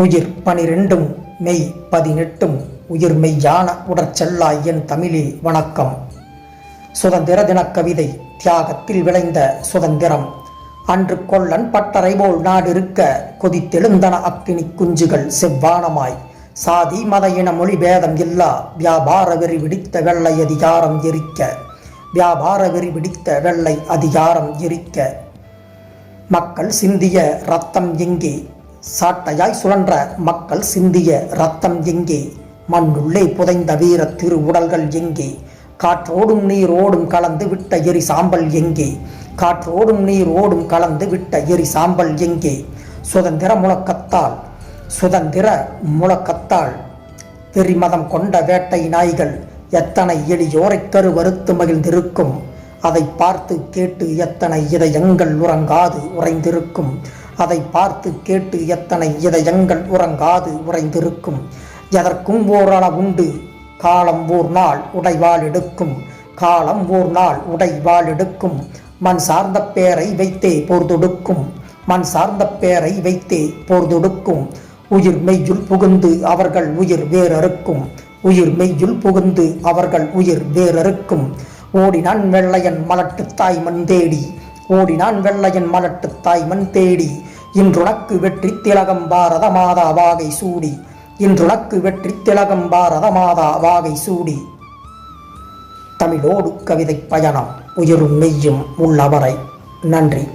உயிர் பனிரெண்டும் மெய் பதினெட்டும் உயிர் மெய்யான உடற்செல்லாய் என் தமிழே வணக்கம். சுதந்திர தினக் கவிதை தியாகத்தில் விளைந்த சுதந்திரம். அன்று கொல்லன் பட்டறை போல் நாடிருக்க கொதித்தெழுந்தன அக்கினி குஞ்சுகள் செவ்வானமாய். சாதி மத இன மொழி பேதம் இல்லா வியாபார வெறி விடித்த வெள்ளை அதிகாரம் எரிக்க. வியாபார வெறி விடித்த வெள்ளை அதிகாரம் எரிக்க. மக்கள் சிந்திய ரத்தம் எங்கே? சாட்டையாய் சுழன்ற மக்கள் சிந்திய ரத்தம் எங்கே? மண்ணுள்ளே புதைந்த வீர திரு உடல்கள் எங்கே? காற்றோடும் நீரோடும் கலந்து விட்ட எரி சாம்பல் எங்கே? காற்றோடும் நீரோடும் கலந்து விட்ட எரி சாம்பல் எங்கே? சுதந்திர முழக்கத்தால் சுதந்திர முழக்கத்தால். வெறிமதம் கொண்ட வேட்டை நாய்கள் எத்தனை எளியோரைக் கருவறுத்து மகிழ்ந்திருக்கும்? அதை பார்த்து கேட்டு எத்தனை இதயங்கள் உறங்காது உறைந்திருக்கும்? அதை பார்த்து கேட்டு எத்தனை இதயங்கள் உறங்காது உறைந்திருக்கும்? எதற்கும் ஓரளவுண்டு காலம் ஓர் நாள் உடைவாள் எடுக்கும். காலம் ஓர் நாள் உடைவாள் எடுக்கும். மண் சார்ந்த பேரை வைத்தே போர் தொடுக்கும். மண் சார்ந்த பேரை வைத்தே போர் தொடுக்கும். உயிர் மெய்யுள் புகுந்து அவர்கள் உயிர் வேறறுக்கும். உயிர் மெய்யுள் புகுந்து அவர்கள் உயிர் வேறறுக்கும். ஓடினான் வெள்ளையன் மலட்டு தாய்மண் தேடி. ஓடினான் வெள்ளையன் மலட்டு தாய்மண் தேடி. இன்றுனக்கு வெற்றி திலகம் பாரத மாதா வாகை சூடி. இன்றுனக்கு வெற்றி திலகம் பாரத மாதா வாகை சூடி. தமிழோடு கவிதை பயணம் உயிரும் மெய்யும் உள்ளவரை. நன்றி.